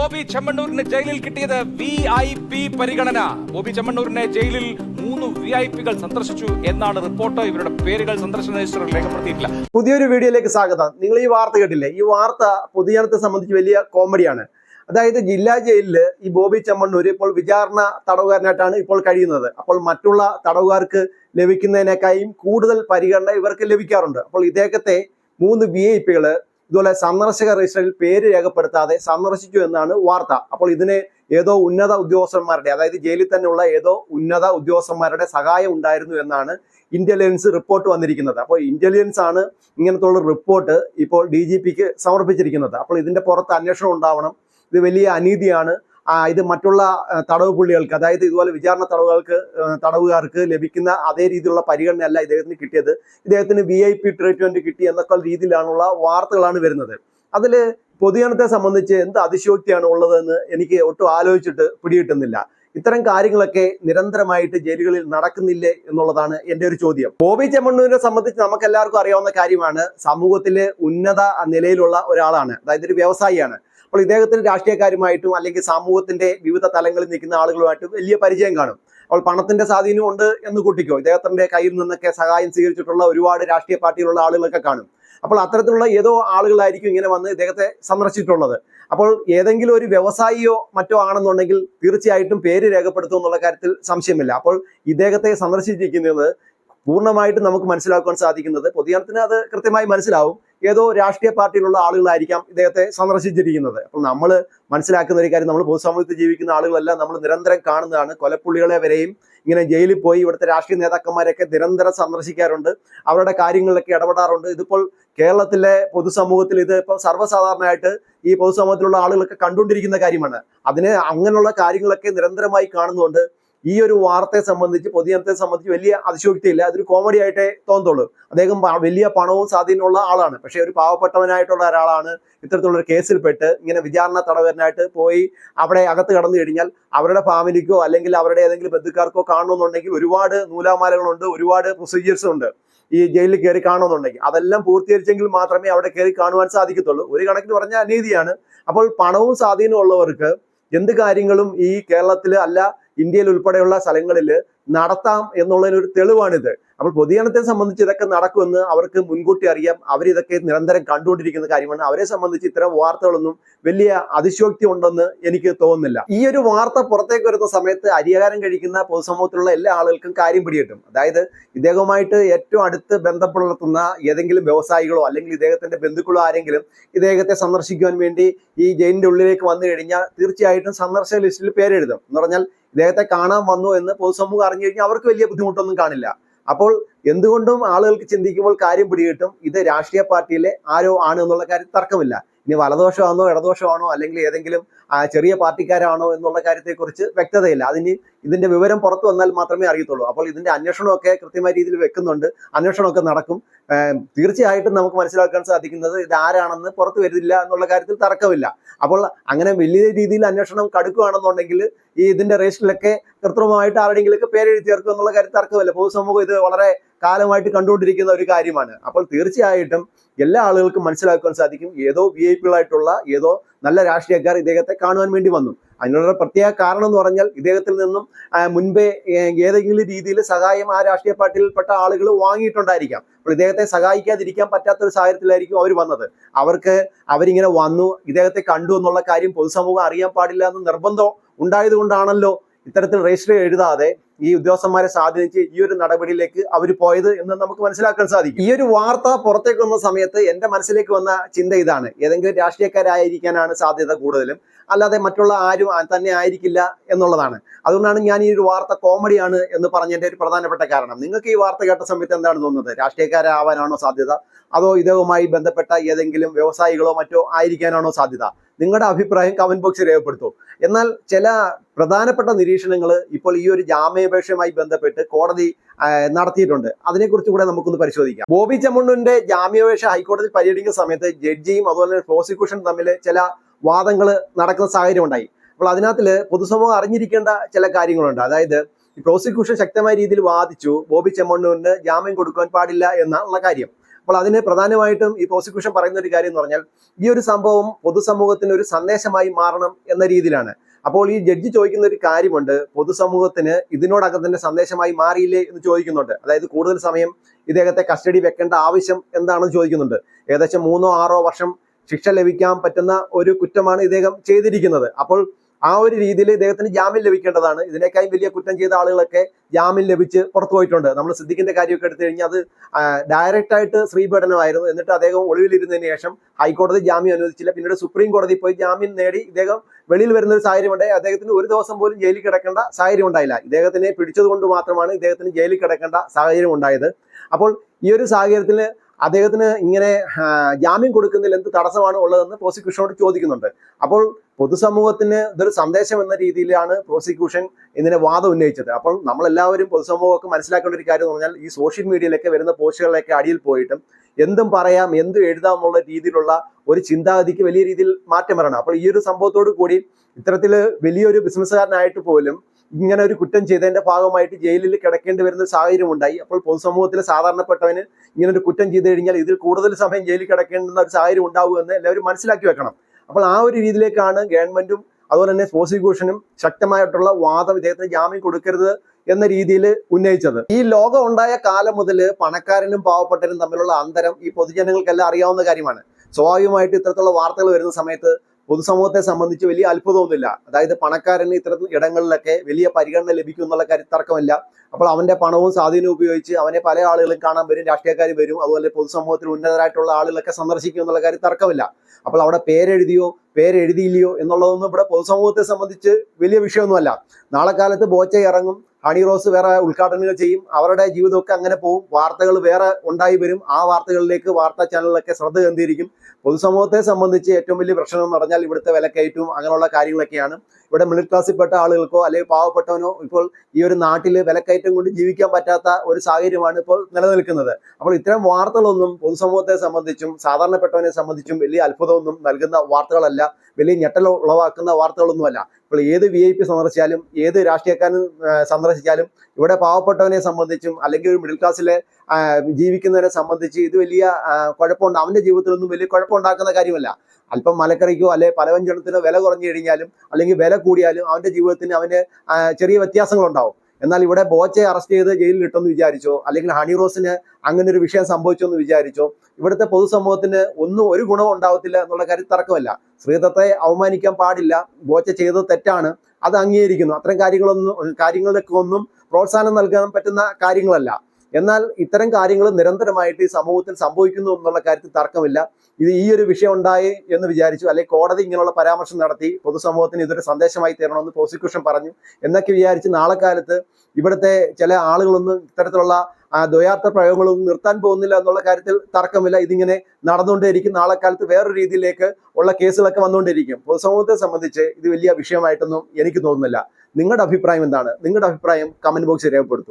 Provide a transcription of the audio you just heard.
ബോബി ചെമ്മണ്ണൂരിന് ജയിലിൽ കിട്ടിയത് V I P പരിഗണന. ബോബി ചെമ്മണ്ണൂരിനെ ജയിലിൽ മൂന്ന് വി ഐ പികൾ സന്ദർശിച്ചു എന്നാണ് റിപ്പോർട്ട്. ഇവരുടെ പേരുകൾ സന്ദർശന രജിസ്റ്ററിൽ രേഖപ്പെടുത്തിയിട്ടില്ല. പുതിയൊരു വീഡിയോയിലേക്ക് സ്വാഗതം. നിങ്ങൾ ഈ വാർത്ത കേട്ടില്ലേ? ഈ വാർത്ത പൊതുജനത്തെ സംബന്ധിച്ച് വലിയ കോമഡിയാണ്. അതായത് ജില്ലാ ജയിലിൽ ഈ ബോബി ചെമ്മണ്ണൂർ ഇപ്പോൾ വിചാരണ തടവുകാരനായിട്ടാണ് ഇപ്പോൾ കഴിയുന്നത്. അപ്പോൾ മറ്റുള്ള തടവുകാർക്ക് ലഭിക്കുന്നതിനേക്കായും കൂടുതൽ പരിഗണന ഇവർക്ക് ലഭിക്കാറുണ്ട്. അപ്പോൾ ഇദ്ദേഹത്തെ മൂന്ന് വി ഐ പികൾ ഇതുപോലെ സന്ദർശക രജിസ്റ്ററിൽ പേര് രേഖപ്പെടുത്താതെ സന്ദർശിച്ചു എന്നാണ് വാർത്ത. അപ്പോൾ ഇതിന് ഏതോ ഉന്നത ഉദ്യോഗസ്ഥന്മാരുടെ അതായത് ജയിലിൽ തന്നെയുള്ള ഏതോ ഉന്നത ഉദ്യോഗസ്ഥന്മാരുടെ സഹായം ഉണ്ടായിരുന്നു എന്നാണ് ഇന്റലിജൻസ് റിപ്പോർട്ട് വന്നിരിക്കുന്നത്. അപ്പോൾ ഇന്റലിജൻസ് ആണ് ഇങ്ങനത്തുള്ള റിപ്പോർട്ട് ഇപ്പോൾ ഡി സമർപ്പിച്ചിരിക്കുന്നത്. അപ്പോൾ ഇതിന്റെ പുറത്ത് അന്വേഷണം ഉണ്ടാവണം. ഇത് വലിയ അനീതിയാണ്. ഇത് മറ്റുള്ള തടവ് പുള്ളികൾക്ക് അതായത് ഇതുപോലെ വിചാരണ തടവുകൾക്ക് തടവുകാർക്ക് ലഭിക്കുന്ന അതേ രീതിയിലുള്ള പരിഗണനയല്ല ഇദ്ദേഹത്തിന് കിട്ടിയത്. ഇദ്ദേഹത്തിന് വി ഐ പി ട്രീറ്റ്മെന്റ് കിട്ടി എന്നൊക്കെ രീതിയിലാണുള്ള വാർത്തകളാണ് വരുന്നത്. അതിൽ പൊതുജനത്തെ സംബന്ധിച്ച് എന്ത് അതിശോക്തിയാണ് ഉള്ളതെന്ന് എനിക്ക് ഒട്ടും ആലോചിച്ചിട്ട് പിടികിട്ടുന്നില്ല. ഇത്തരം കാര്യങ്ങളൊക്കെ നിരന്തരമായിട്ട് ജയിലുകളിൽ നടക്കുന്നില്ലേ എന്നുള്ളതാണ് എന്റെ ഒരു ചോദ്യം. ബോബി ചെമ്മണ്ണൂരിനെ സംബന്ധിച്ച് നമുക്ക് എല്ലാവർക്കും അറിയാവുന്ന കാര്യമാണ് സമൂഹത്തിലെ ഉന്നത നിലയിലുള്ള ഒരാളാണ്. അതായത് ഒരു വ്യവസായിയാണ്. അപ്പോൾ ഇദ്ദേഹത്തിന് രാഷ്ട്രീയക്കാരുമായിട്ടും അല്ലെങ്കിൽ സമൂഹത്തിന്റെ വിവിധ തലങ്ങളിൽ നിൽക്കുന്ന ആളുകളുമായിട്ടും വലിയ പരിചയം കാണും. അപ്പോൾ പണത്തിന്റെ സ്വാധീനം ഉണ്ട് എന്ന് കൂട്ടിക്കോ. ഇദ്ദേഹത്തിന്റെ കയ്യിൽ നിന്നൊക്കെ സഹായം സ്വീകരിച്ചിട്ടുള്ള ഒരുപാട് രാഷ്ട്രീയ പാർട്ടിയിലുള്ള ആളുകളൊക്കെ കാണും. അപ്പോൾ അത്തരത്തിലുള്ള ഏതോ ആളുകളായിരിക്കും ഇങ്ങനെ വന്ന് ഇദ്ദേഹത്തെ സന്ദർശിച്ചിട്ടുള്ളത്. അപ്പോൾ ഏതെങ്കിലും ഒരു വ്യവസായിയോ മറ്റോ ആണെന്നുണ്ടെങ്കിൽ തീർച്ചയായിട്ടും പേര് രേഖപ്പെടുത്തും എന്നുള്ള കാര്യത്തിൽ സംശയമില്ല. അപ്പോൾ ഇദ്ദേഹത്തെ സന്ദർശിച്ചിരിക്കുന്നത് പൂർണമായിട്ടും നമുക്ക് മനസ്സിലാക്കാൻ സാധിക്കുന്നത് പൊതുജനത്തിന് അത് കൃത്യമായി മനസ്സിലാവും. ഏതോ രാഷ്ട്രീയ പാർട്ടിയിലുള്ള ആളുകളായിരിക്കാം ഇദ്ദേഹത്തെ സന്ദർശിച്ചിരിക്കുന്നത്. അപ്പോൾ നമ്മൾ മനസ്സിലാക്കുന്ന ഒരു കാര്യം നമ്മൾ പൊതുസമൂഹത്തിൽ ജീവിക്കുന്ന ആളുകളെല്ലാം നമ്മൾ നിരന്തരം കാണുന്നതാണ്. കൊലപ്പുള്ളികളെ വരെയും ഇങ്ങനെ ജയിലിൽ പോയി ഇവിടുത്തെ രാഷ്ട്രീയ നേതാക്കന്മാരെയൊക്കെ നിരന്തരം സന്ദർശിക്കാറുണ്ട്. അവരുടെ കാര്യങ്ങളിലൊക്കെ ഇടപെടാറുണ്ട്. ഇതിപ്പോൾ കേരളത്തിലെ പൊതുസമൂഹത്തിൽ ഇത് ഇപ്പോൾ സർവസാധാരണമായിട്ട് ഈ പൊതുസമൂഹത്തിലുള്ള ആളുകളൊക്കെ കണ്ടുകൊണ്ടിരിക്കുന്ന കാര്യമാണ്. അതിന് അങ്ങനെയുള്ള കാര്യങ്ങളൊക്കെ നിരന്തരമായി കാണുന്നുണ്ട്. ഈ ഒരു വാർത്തയെ സംബന്ധിച്ച് പൊതുജനത്തെ സംബന്ധിച്ച് വലിയ അതിശോക്തിയില്ല. അതൊരു കോമഡി ആയിട്ടേ തോന്നത്തുള്ളൂ. അദ്ദേഹം വലിയ പണവും സ്വാധീനമുള്ള ആളാണ്. പക്ഷേ ഒരു പാവപ്പെട്ടവനായിട്ടുള്ള ഒരാളാണ് ഇത്തരത്തിലുള്ള കേസിൽപ്പെട്ട് ഇങ്ങനെ വിചാരണ തടവരനായിട്ട് പോയി അവിടെ അകത്ത് കടന്നു കഴിഞ്ഞാൽ അവരുടെ ഫാമിലിക്കോ അല്ലെങ്കിൽ അവരുടെ ഏതെങ്കിലും ബന്ധുക്കാർക്കോ കാണണമെന്നുണ്ടെങ്കിൽ ഒരുപാട് നൂലാമാലകളുണ്ട് ഒരുപാട് പ്രൊസീജിയേഴ്സ് ഉണ്ട് ഈ ജയിലിൽ കയറി കാണണമെന്നുണ്ടെങ്കിൽ. അതെല്ലാം പൂർത്തീകരിച്ചെങ്കിൽ മാത്രമേ അവിടെ കയറി കാണുവാൻ സാധിക്കത്തുള്ളൂ. ഒരു കണക്കിന് പറഞ്ഞ അനീതിയാണ്. അപ്പോൾ പണവും സ്വാധീനവും ഉള്ളവർക്ക് എന്ത് കാര്യങ്ങളും ഈ കേരളത്തിൽ അല്ല ഇന്ത്യയിൽ ഉൾപ്പെടെയുള്ള സ്ഥലങ്ങളിൽ നടത്താം എന്നുള്ളതിന് ഒരു തെളിവാണിത്. അപ്പോൾ പൊതുജനത്തെ സംബന്ധിച്ച് ഇതൊക്കെ നടക്കുമെന്ന് അവർക്ക് മുൻകൂട്ടി അറിയാം. അവരിതൊക്കെ നിരന്തരം കണ്ടുകൊണ്ടിരിക്കുന്ന കാര്യമാണ്. അവരെ സംബന്ധിച്ച് ഇത്തരം വാർത്തകളൊന്നും വലിയ അതിശോക്തി ഉണ്ടെന്ന് എനിക്ക് തോന്നുന്നില്ല. ഈ ഒരു വാർത്ത പുറത്തേക്ക് വരുന്ന സമയത്ത് അരിയകാരം കഴിക്കുന്ന പൊതുസമൂഹത്തിലുള്ള എല്ലാ ആളുകൾക്കും കാര്യം പിടികിട്ടും. അതായത് ഇദ്ദേഹവുമായിട്ട് ഏറ്റവും അടുത്ത് ബന്ധപ്പെടുത്തുന്ന ഏതെങ്കിലും വ്യവസായികളോ അല്ലെങ്കിൽ ഇദ്ദേഹത്തിന്റെ ബന്ധുക്കളോ ആരെങ്കിലും ഇദ്ദേഹത്തെ സന്ദർശിക്കുവാൻ വേണ്ടി ഈ ജയിലിന്റെ ഉള്ളിലേക്ക് വന്നു കഴിഞ്ഞാൽ തീർച്ചയായിട്ടും സന്ദർശക ലിസ്റ്റിൽ പേരെഴുതും. എന്ന് പറഞ്ഞാൽ ഇദ്ദേഹത്തെ കാണാൻ വന്നു എന്ന് പൊതുസമൂഹം അറിഞ്ഞു കഴിഞ്ഞാൽ അവർക്ക് വലിയ ബുദ്ധിമുട്ടൊന്നും കാണില്ല. അപ്പോൾ എന്തുകൊണ്ടും ആളുകൾക്ക് ചിന്തിക്കുമ്പോൾ കാര്യം പിടികിട്ടും. ഇത് രാഷ്ട്രീയ പാർട്ടിയിലെ ആരോ ആണ് എന്നുള്ള കാര്യത്തിൽ തർക്കമില്ല. ഇനി വലദോഷമാണോ ഇടദോഷമാണോ അല്ലെങ്കിൽ ഏതെങ്കിലും ചെറിയ പാർട്ടിക്കാരാണോ എന്നുള്ള കാര്യത്തെക്കുറിച്ച് വ്യക്തതയില്ല. അതിന് ഇതിന്റെ വിവരം പുറത്തു വന്നാൽ മാത്രമേ അറിയത്തുള്ളൂ. അപ്പോൾ ഇതിന്റെ അന്വേഷണമൊക്കെ കൃത്യമായ രീതിയിൽ വെക്കുന്നുണ്ട്. അന്വേഷണമൊക്കെ നടക്കും. തീർച്ചയായിട്ടും നമുക്ക് മനസ്സിലാക്കാൻ സാധിക്കുന്നത് ഇത് ആരാണെന്ന് പുറത്തു വരുന്നില്ല എന്നുള്ള കാര്യത്തിൽ തർക്കമില്ല. അപ്പോൾ അങ്ങനെ വലിയ രീതിയിൽ അന്വേഷണം കടുക്കുകയാണെന്നുണ്ടെങ്കിൽ ഈ ഇതിന്റെ രജിസ്റ്ററിലൊക്കെ കൃത്രിമമായിട്ട് ആരുടെയെങ്കിലൊക്കെ പേരെഴുതി ചേർക്കുക എന്നുള്ള കാര്യത്തിൽ തർക്കമല്ല. പൊതുസമൂഹം ഇത് വളരെ കാലമായിട്ട് കണ്ടുകൊണ്ടിരിക്കുന്ന ഒരു കാര്യമാണ്. അപ്പോൾ തീർച്ചയായിട്ടും എല്ലാ ആളുകൾക്കും മനസ്സിലാക്കാൻ സാധിക്കും. ഏതോ വി ഐ പികളായിട്ടുള്ള ഏതോ നല്ല രാഷ്ട്രീയക്കാർ ഇദ്ദേഹത്തെ കാണുവാൻ വേണ്ടി വന്നു. അതിനുള്ള പ്രത്യേക കാരണം എന്ന് പറഞ്ഞാൽ ഇദ്ദേഹത്തിൽ നിന്നും മുൻപേ ഏതെങ്കിലും രീതിയിൽ സഹായം ആ രാഷ്ട്രീയ പാർട്ടിയിൽപ്പെട്ട ആളുകൾ വാങ്ങിയിട്ടുണ്ടായിരിക്കാം. അപ്പോൾ ഇദ്ദേഹത്തെ സഹായിക്കാതിരിക്കാൻ പറ്റാത്ത ഒരു സാഹചര്യത്തിലായിരിക്കും അവർ വന്നത്. അവർക്ക് അവരിങ്ങനെ വന്നു ഇദ്ദേഹത്തെ കണ്ടു എന്നുള്ള കാര്യം പൊതുസമൂഹം അറിയാൻ പാടില്ല എന്ന് നിർബന്ധം ഉണ്ടായത് കൊണ്ടാണല്ലോ ഇത്തരത്തിൽ രജിസ്റ്റർ എഴുതാതെ ഈ ഉദ്യോഗസ്ഥന്മാരെ സ്വാധീനിച്ച് ഈ ഒരു നടപടിയിലേക്ക് അവർ പോയത് എന്ന് നമുക്ക് മനസ്സിലാക്കാൻ സാധിക്കും. ഈ ഒരു വാർത്ത പുറത്തേക്ക് വന്ന സമയത്ത് എന്റെ മനസ്സിലേക്ക് വന്ന ചിന്ത ഇതാണ്. ഏതെങ്കിലും രാഷ്ട്രീയക്കാരായിരിക്കാനാണ് സാധ്യത കൂടുതലും. അല്ലാതെ മറ്റുള്ള ആരും തന്നെ ആയിരിക്കില്ല എന്നുള്ളതാണ്. അതുകൊണ്ടാണ് ഞാൻ ഈ ഒരു വാർത്ത കോമഡിയാണ് എന്ന് പറഞ്ഞതിന്റെ ഒരു പ്രധാനപ്പെട്ട കാരണം. നിങ്ങൾക്ക് ഈ വാർത്ത കേട്ട സമയത്ത് എന്താണ് തോന്നുന്നത്? രാഷ്ട്രീയക്കാരാവാനാണോ സാധ്യത? അതോ ഇതുമായി ബന്ധപ്പെട്ട ഏതെങ്കിലും വ്യവസായികളോ മറ്റോ ആയിരിക്കാനാണോ സാധ്യത? നിങ്ങളുടെ അഭിപ്രായം കമന്റ് ബോക്സിൽ രേഖപ്പെടുത്തും. എന്നാൽ ചില പ്രധാനപ്പെട്ട നിരീക്ഷണങ്ങൾ ഇപ്പോൾ ഈ ഒരു ജാമ്യാപേക്ഷയുമായി ബന്ധപ്പെട്ട് കോടതി നടത്തിയിട്ടുണ്ട്. അതിനെക്കുറിച്ച് കൂടെ നമുക്കൊന്ന് പരിശോധിക്കാം. ബോബി ചെമ്മണ്ണൂരിന്റെ ജാമ്യാപേക്ഷ ഹൈക്കോടതിയിൽ പരിഗണിക്കുന്ന സമയത്ത് ജഡ്ജിയും അതുപോലെ തന്നെ പ്രോസിക്യൂഷൻ തമ്മിൽ ചില വാദങ്ങൾ നടക്കുന്ന സാഹചര്യം ഉണ്ടായി അപ്പോൾ അതിനകത്തിൽ പൊതുസമൂഹം അറിഞ്ഞിരിക്കേണ്ട ചില കാര്യങ്ങളുണ്ട്. അതായത് പ്രോസിക്യൂഷൻ ശക്തമായ രീതിയിൽ വാദിച്ചു ബോബി ചെമ്മണ്ണൂരിന് ജാമ്യം കൊടുക്കാൻ പാടില്ല എന്നുള്ള കാര്യം. അപ്പോൾ അതിന് പ്രധാനമായിട്ടും ഈ പ്രോസിക്യൂഷൻ പറയുന്ന ഒരു കാര്യം എന്ന് പറഞ്ഞാൽ ഈ ഒരു സംഭവം പൊതുസമൂഹത്തിന് ഒരു സന്ദേശമായി മാറണം എന്ന രീതിയിലാണ്. അപ്പോൾ ഈ ജഡ്ജി ചോദിക്കുന്ന ഒരു കാര്യമുണ്ട് പൊതുസമൂഹത്തിന് ഇതിനോടകം തന്നെ സന്ദേശമായി മാറിയില്ലേ എന്ന് ചോദിക്കുന്നുണ്ട്. അതായത് കൂടുതൽ സമയം ഇദ്ദേഹത്തെ കസ്റ്റഡി വെക്കേണ്ട ആവശ്യം എന്താണെന്ന് ചോദിക്കുന്നുണ്ട്. ഏകദേശം മൂന്നോ ആറോ വർഷം ശിക്ഷ ലഭിക്കാൻ പറ്റുന്ന ഒരു കുറ്റമാണ് ഇദ്ദേഹം ചെയ്തിരിക്കുന്നത്. അപ്പോൾ ആ ഒരു രീതിയിൽ ഇദ്ദേഹത്തിന് ജാമ്യം ലഭിക്കേണ്ടതാണ്. ഇതിനേക്കാൾ വലിയ കുറ്റം ചെയ്ത ആളുകളൊക്കെ ജാമ്യം ലഭിച്ച് പുറത്തു പോയിട്ടുണ്ട്. നമ്മൾ സിദ്ദിഖിന്റെ കാര്യമൊക്കെ എടുത്തു കഴിഞ്ഞാൽ അത് ഡയറക്റ്റ് ആയിട്ട് ശ്രീപീഡനമായിരുന്നു എന്നിട്ട് അദ്ദേഹം ഒളിവിലിരുന്നതിന് ശേഷം ഹൈക്കോടതി ജാമ്യം അനുവദിച്ചില്ല. പിന്നീട് സുപ്രീം കോടതി പോയി ജാമ്യം നേടി ഇദ്ദേഹം വെളിയിൽ വരുന്ന ഒരു സാഹചര്യം ഉണ്ടായി. അദ്ദേഹത്തിന് ഒരു ദിവസം പോലും ജയിലിൽ കിടക്കേണ്ട സാഹചര്യം ഉണ്ടായില്ല. ഇദ്ദേഹത്തിനെ പിടിച്ചതുകൊണ്ട് മാത്രമാണ് ഇദ്ദേഹത്തിന് ജയിലിൽ കിടക്കേണ്ട സാഹചര്യം ഉണ്ടായത്. അപ്പോൾ ഈ ഒരു സാഹചര്യത്തിൽ അദ്ദേഹത്തിന് ഇങ്ങനെ ജാമ്യം കൊടുക്കുന്നതിൽ എന്ത് തടസ്സമാണ് ഉള്ളതെന്ന് പ്രോസിക്യൂഷനോട് ചോദിക്കുന്നുണ്ട്. അപ്പോൾ പൊതുസമൂഹത്തിന് ഇതൊരു സന്ദേശം എന്ന രീതിയിലാണ് പ്രോസിക്യൂഷൻ ഇതിനെ വാദം ഉന്നയിച്ചത്. അപ്പോൾ നമ്മളെല്ലാവരും പൊതുസമൂഹമൊക്കെ മനസ്സിലാക്കേണ്ട ഒരു കാര്യം എന്ന് പറഞ്ഞാൽ ഈ സോഷ്യൽ മീഡിയയിലൊക്കെ വരുന്ന പോസ്റ്റുകളിലൊക്കെ അടിയിൽ പോയിട്ടും എന്തും പറയാം എന്തും എഴുതാം എന്നുള്ള രീതിയിലുള്ള ഒരു ചിന്താഗതിക്ക് വലിയ രീതിയിൽ മാറ്റം വരണം. അപ്പോൾ ഈ ഒരു സംഭവത്തോടു കൂടി ഇത്തരത്തിൽ വലിയൊരു ബിസിനസ്സുകാരനായിട്ട് പോലും ഇങ്ങനെ ഒരു കുറ്റം ചെയ്തതിന്റെ ഭാഗമായിട്ട് ജയിലിൽ കിടക്കേണ്ടി വരുന്ന ഒരു സാഹചര്യം ഉണ്ടായി അപ്പോൾ പൊതുസമൂഹത്തിലെ സാധാരണപ്പെട്ടവന് ഇങ്ങനെ ഒരു കുറ്റം ചെയ്തു കഴിഞ്ഞാൽ ഇതിൽ കൂടുതൽ സമയം ജയിലിൽ കിടക്കേണ്ടുന്ന ഒരു സാഹചര്യം ഉണ്ടാവുമെന്ന് എല്ലാവരും മനസ്സിലാക്കി വെക്കണം. അപ്പോൾ ആ ഒരു രീതിയിലേക്കാണ് ഗവൺമെന്റും അതുപോലെ തന്നെ പ്രോസിക്യൂഷനും ശക്തമായിട്ടുള്ള വാദം ഇദ്ദേഹത്തിന് ജാമ്യം കൊടുക്കരുത് എന്ന രീതിയിൽ ഉന്നയിച്ചത്. ഈ ലോകം ഉണ്ടായ കാലം മുതൽ പണക്കാരനും പാവപ്പെട്ടനും തമ്മിലുള്ള അന്തരം ഈ പൊതുജനങ്ങൾക്കെല്ലാം അറിയാവുന്ന കാര്യമാണ്. സ്വാഭാവികമായിട്ട് ഇത്തരത്തിലുള്ള വാർത്തകൾ വരുന്ന സമയത്ത് പൊതുസമൂഹത്തെ സംബന്ധിച്ച് വലിയ അത്ഭുതമൊന്നുമില്ല. അതായത് പണക്കാരന് ഇത്തരം ഇടങ്ങളിലൊക്കെ വലിയ പരിഗണന ലഭിക്കും എന്നുള്ള കാര്യം തർക്കമില്ല. അപ്പോൾ അവന്റെ പണവും സ്വാധീനവും ഉപയോഗിച്ച് അവനെ പല ആളുകളും കാണാൻ വരും രാഷ്ട്രീയക്കാർ വരും അതുപോലെ പൊതുസമൂഹത്തിൽ ഉന്നതരായിട്ടുള്ള ആളുകളൊക്കെ സന്ദർശിക്കും എന്നുള്ള കാര്യം തർക്കമില്ല. അപ്പോൾ അവിടെ പേരെഴുതിയോ പേരെഴുതിയില്ലയോ എന്നുള്ളതൊന്നും ഇവിടെ പൊതുസമൂഹത്തെ സംബന്ധിച്ച് വലിയ വിഷയമൊന്നുമല്ല. നാളെ കാലത്ത് ബോച്ച ഇറങ്ങും ഹണി റോസ് വേറെ ഉദ്ഘാടനങ്ങൾ ചെയ്യും. അവരുടെ ജീവിതമൊക്കെ അങ്ങനെ പോകും വാർത്തകൾ വേറെ ഉണ്ടായി വരും. ആ വാർത്തകളിലേക്ക് വാർത്താ ചാനലിലൊക്കെ ശ്രദ്ധ കേന്ദ്രീകരിക്കും. പൊതുസമൂഹത്തെ സംബന്ധിച്ച് ഏറ്റവും വലിയ പ്രശ്നം എന്ന് പറഞ്ഞാൽ ഇവിടുത്തെ വിലക്കയറ്റവും അങ്ങനെയുള്ള കാര്യങ്ങളൊക്കെയാണ്. ഇവിടെ മിഡിൽ ക്ലാസ്സിൽപ്പെട്ട ആളുകൾക്കോ അല്ലെങ്കിൽ പാവപ്പെട്ടവനോ ഇപ്പോൾ ഈ ഒരു നാട്ടിൽ വിലക്കയറ്റം കൊണ്ട് ജീവിക്കാൻ പറ്റാത്ത ഒരു സാഹചര്യമാണ് ഇപ്പോൾ നിലനിൽക്കുന്നത്. അപ്പോൾ ഇത്തരം വാർത്തകളൊന്നും പൊതുസമൂഹത്തെ സംബന്ധിച്ചും സാധാരണപ്പെട്ടവനെ സംബന്ധിച്ചും വലിയ അത്ഭുതമൊന്നും നൽകുന്ന വാർത്തകളല്ല. വലിയ ഞെട്ടൽ ഉളവാക്കുന്ന വാർത്തകളൊന്നുമല്ല. ഇപ്പോൾ ഏത് വി ഐ പി സന്ദർശിച്ചാലും ഏത് രാഷ്ട്രീയക്കാരൻ സന്ദർശിച്ചാലും ഇവിടെ പാവപ്പെട്ടവനെ സംബന്ധിച്ചും അല്ലെങ്കിൽ ഒരു മിഡിൽ ക്ലാസ്സിലെ ജീവിക്കുന്നവരെ സംബന്ധിച്ച് ഇത് വലിയ കുഴപ്പമുണ്ട്. അവന്റെ ജീവിതത്തിലൊന്നും വലിയ കുഴപ്പമുണ്ടാക്കുന്ന കാര്യമല്ല. അല്പം മലക്കറിക്കോ അല്ലെ പലവ്യഞ്ജനത്തിനോ വില കുറഞ്ഞു കഴിഞ്ഞാലും അല്ലെങ്കിൽ വില കൂടിയാലും അവന്റെ ജീവിതത്തിന് അവന് ചെറിയ വ്യത്യാസങ്ങളുണ്ടാവും. എന്നാൽ ഇവിടെ ബോച്ചെ അറസ്റ്റ് ചെയ്ത് ജയിലിൽ ഇട്ടെന്ന് വിചാരിച്ചോ. അല്ലെങ്കിൽ ഹണി റോസിന് അങ്ങനെ ഒരു വിഷയം സംഭവിച്ചോ എന്ന് വിചാരിച്ചോ. ഇവിടുത്തെ പൊതുസമൂഹത്തിന് ഒന്നും ഒരു ഗുണവും ഉണ്ടാവത്തില്ല എന്നുള്ള കാര്യം തർക്കമല്ല ശ്രീദത്തെ അവമാനിക്കാൻ പാടില്ല. ബോച്ച ചെയ്തത് തെറ്റാണ്. അത് അംഗീകരിക്കുന്നു. അത്തരം കാര്യങ്ങളൊന്നും കാര്യങ്ങളിലൊക്കെ ഒന്നും പ്രോത്സാഹനം നൽകാൻ പറ്റുന്ന കാര്യങ്ങളല്ല. എന്നാൽ ഇത്തരം കാര്യങ്ങൾ നിരന്തരമായിട്ട് ഈ സമൂഹത്തിൽ സംഭവിക്കുന്നു എന്നുള്ള കാര്യത്തിൽ തർക്കമില്ല. ഇത് ഈ ഒരു വിഷയം ഉണ്ടായി എന്ന് വിചാരിച്ചു അല്ലെങ്കിൽ കോടതി ഇങ്ങനെയുള്ള പരാമർശം നടത്തി പൊതുസമൂഹത്തിന് ഇതൊരു സന്ദേശമായി തീരണമെന്ന് പ്രോസിക്യൂഷൻ പറഞ്ഞു എന്നൊക്കെ വിചാരിച്ച് നാളെ കാലത്ത് ഇവിടുത്തെ ചില ആളുകളൊന്നും ഇത്തരത്തിലുള്ള ദ്വയാർത്ഥ പ്രയോഗങ്ങളൊന്നും നിർത്താൻ പോകുന്നില്ല എന്നുള്ള കാര്യത്തിൽ തർക്കമില്ല. ഇതിങ്ങനെ നടന്നുകൊണ്ടേയിരിക്കും. നാളെ കാലത്ത് വേറൊരു രീതിയിലേക്ക് ഉള്ള കേസുകളൊക്കെ വന്നുകൊണ്ടിരിക്കും പൊതുസമൂഹത്തെ സംബന്ധിച്ച് ഇത് വലിയ വിഷയമായിട്ടൊന്നും എനിക്ക് തോന്നുന്നില്ല. നിങ്ങളുടെ അഭിപ്രായം എന്താണ്? നിങ്ങളുടെ അഭിപ്രായം കമന്റ് ബോക്സിൽ രേഖപ്പെടുത്തും.